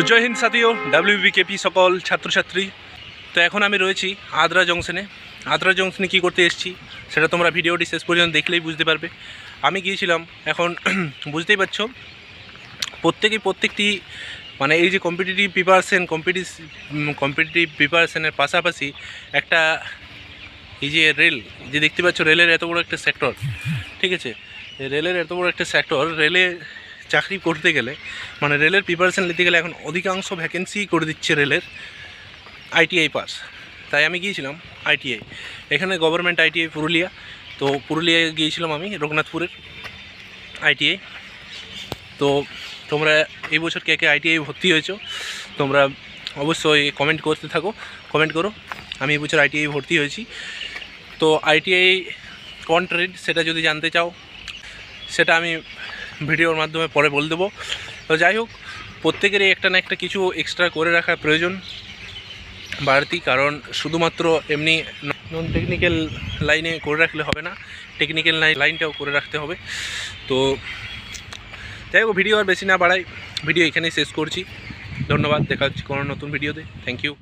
তো জয় হিন্দ সাথীও ডাব্লিউবিকেপি সকল ছাত্রছাত্রী। তো এখন আমি রয়েছি আদ্রা জংশনে। আদ্রা জংশনে কী করতে এসেছি, সেটা তোমরা ভিডিওটি শেষ পর্যন্ত দেখলেই বুঝতে পারবে। আমি গিয়েছিলাম, এখন বুঝতেই পারছ, প্রত্যেকেই প্রত্যেকটি মানে এই যে কম্পিটিটিভ প্রিপারেশন কম্পিটিভ কম্পিটিটিভ প্রিপারেশনের পাশাপাশি একটা এই যে রেল যে দেখতে পাচ্ছ রেলের এত বড় একটা সেক্টর ঠিক আছে? রেলের এত বড় একটা সেক্টর রেলে চাকরি করতে গেলে মানে রেলের প্রিপারেশন নিতে গেলে এখন অধিকাংশ ভ্যাকেন্সি করে দিচ্ছে রেলের আইটিআই পাস তাই আমি গিয়েছিলাম আইটিআই এখানে গভর্নমেন্ট আইটিআই পুরুলিয়া। তো পুরুলিয়ায় গিয়েছিলাম আমি, রঘুনাথপুরের আইটিআই তো তোমরা এই বছর কে কে আইটিআই ভর্তি হয়েছো, তোমরা অবশ্যই কমেন্ট করতে থাকো কমেন্ট করো। আমি এই বছর আইটিআই ভর্তি হয়েছি। তো আইটিআই কোন ট্রেড সেটা যদি জানতে চাও, সেটা আমি ভিডিওর মাধ্যমে পরে বলে দেবো। তো যাই হোক, প্রত্যেকেরই একটা না একটা কিছু এক্সট্রা করে রাখা প্রয়োজন। বাড়তি কারণ শুধুমাত্র এমনি নন টেকনিক্যাল লাইনে করে রাখলে হবে না টেকনিক্যাল লাইন লাইনটাও করে রাখতে হবে। তো যাই হোক, ভিডিও আর বেশি না বাড়াই, ভিডিও এখানেই শেষ করছি। ধন্যবাদ, দেখা হচ্ছে কোনো নতুন ভিডিওতে। Thank you